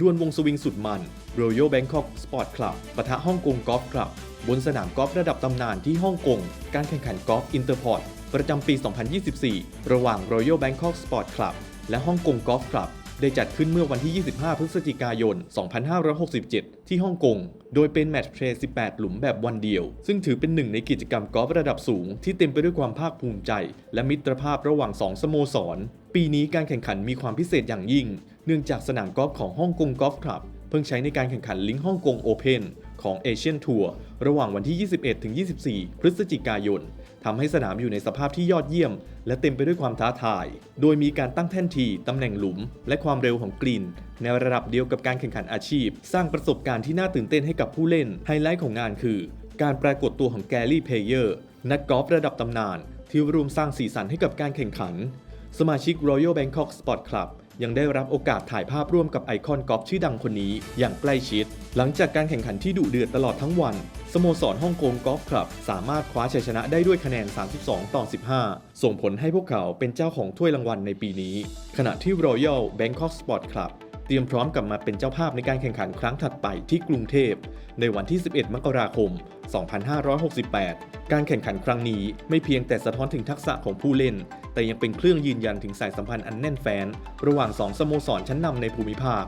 ดวลวงสวิงสุดมัน Royal Bangkok Sport Club ปะทะฮ่องกงกอล์ฟคลับบนสนามกอล์ฟระดับตำนานที่ฮ่องกง การแข่งขันกอล์ฟอินเตอร์พอร์ตประจำปี 2024 ระหว่าง Royal Bangkok Sport Club และฮ่องกงกอล์ฟคลับ ได้จัดขึ้นเมื่อวันที่ 25 พฤศจิกายน 2567 ที่ฮ่องกง โดยเป็นแมตช์เพลย์ 18 หลุมแบบวันเดียว ซึ่งถือเป็นหนึ่งในกิจกรรมกอล์ฟระดับสูง ที่เต็มไปด้วยความภาคภูมิใจ และมิตรภาพระหว่าง 2 สโมสร ปีนี้การแข่งขันมีความพิเศษอย่างยิ่ง เนื่องจากสนามกอล์ฟของฮ่องกงกอล์ฟคลับ เพิ่งใช้ในการแข่งขันลิงก์ฮ่องกงโอเพน ของเอเชียนทัวร์ระหว่างวันที่ 21-24 พฤศจิกายนทำให้สนามอยู่ในสภาพที่ยอดเยี่ยม และเต็มไปด้วยความท้าทาย โดยมีการตั้งแท่นทีตำแหน่งหลุม และความเร็วของกรีนในระดับเดียวกับการแข่งขันอาชีพ สร้างประสบการณ์ที่น่าตื่นเต้นให้กับผู้เล่น ไฮไลท์ของงานคือ การปรากฏตัวของแกรี่เพเยอร์นักกอล์ฟระดับตำนาน ที่ร่วมสร้างสีสันให้กับการแข่งขัน สมาชิก Royal Bangkok Sport Club ยังได้รับโอกาสถ่ายภาพร่วมกับไอคอนกอล์ฟชื่อดังคนนี้อย่างใกล้ชิด หลังจากการแข่งขันที่ดุเดือดตลอดทั้งวัน สโมสรฮ่องกงกอล์ฟคลับ สามารถคว้าชัยชนะได้ด้วยคะแนน 32 ต่อ 15 ส่งผลให้พวกเขาเป็นเจ้าของถ้วยรางวัลในปีนี้ ขณะที่ Royal Bangkok Sport Club เตรียมพร้อมกลับมาเป็นเจ้าภาพในการแข่งขันครั้งถัดไปที่กรุงเทพ ในวันที่ 11 มกราคม 2568 การแข่งขันครั้งนี้ไม่เพียงแต่สะท้อนถึงทักษะของผู้เล่น แต่ยังเป็นเครื่องยืนยันถึงสายสัมพันธ์อันแน่นแฟ้นระหว่างสองสโมสรชั้นนำในภูมิภาค